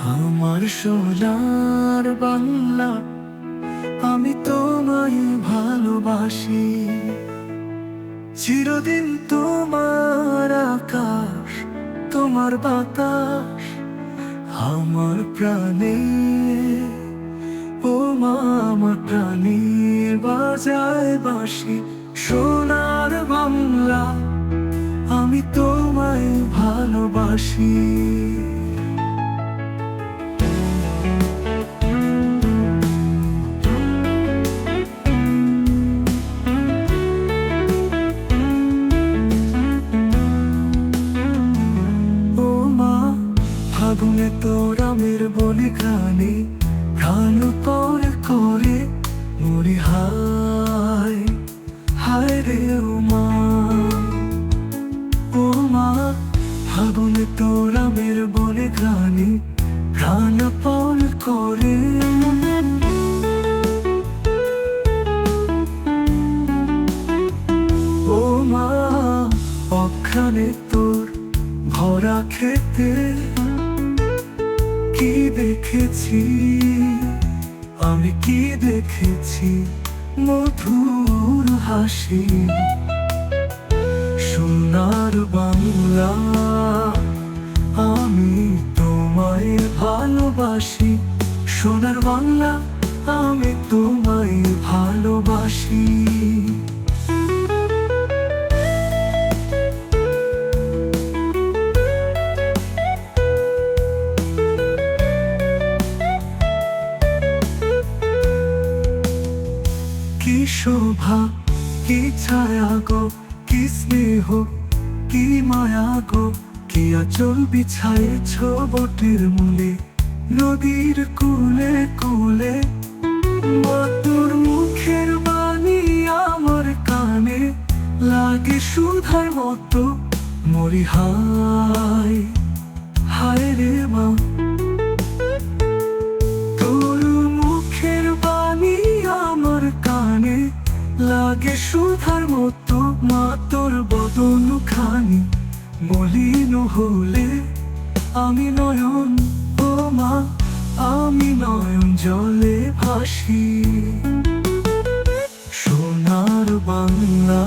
আমার সোনার বাংলা, আমি তোমায় ভালোবাসি। চিরদিন তোমার আকাশ, তোমার বাতাস, আমার প্রাণে ও আমার প্রাণীর বাজায় বাসি সোনার বাংলা, আমি তোমায় ভালোবাসি। হায় রে মা ও মা ফাগুনে তোর আমের বনে খানে প্রাণ পর করে। ও মা অখানে তোর ভরা খেতে কি দেখেছি? আমি কি দেখেছি? মধুর হাসি সোনার বাংলা। আমি তোমায় ভালোবাসি সোনার বাংলা আমি তোমায় ভালোবাসি। কি শোভা, কি ছায়া গো, কি স্নেহ, কি মায়া গো, কি আচল বিছায়েছ বটের মূলে, নদীর কুলে কুলে। মা তোর মুখের বাণী আমার কানে, লাগে সুধার মতো মরি হায় হায় রে মা সুধার মতো মা তোর বদন খানি মলিন হলে আমি নয়ন, ও মা, আমি নয়ন জলে ভাসি। সোনার বাংলা,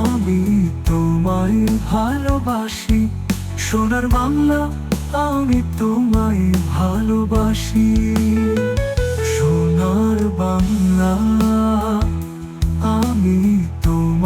আমি তোমায় ভালোবাসি। সোনার বাংলা, আমি তোমায় ভালোবাসি। সোনার বাংলা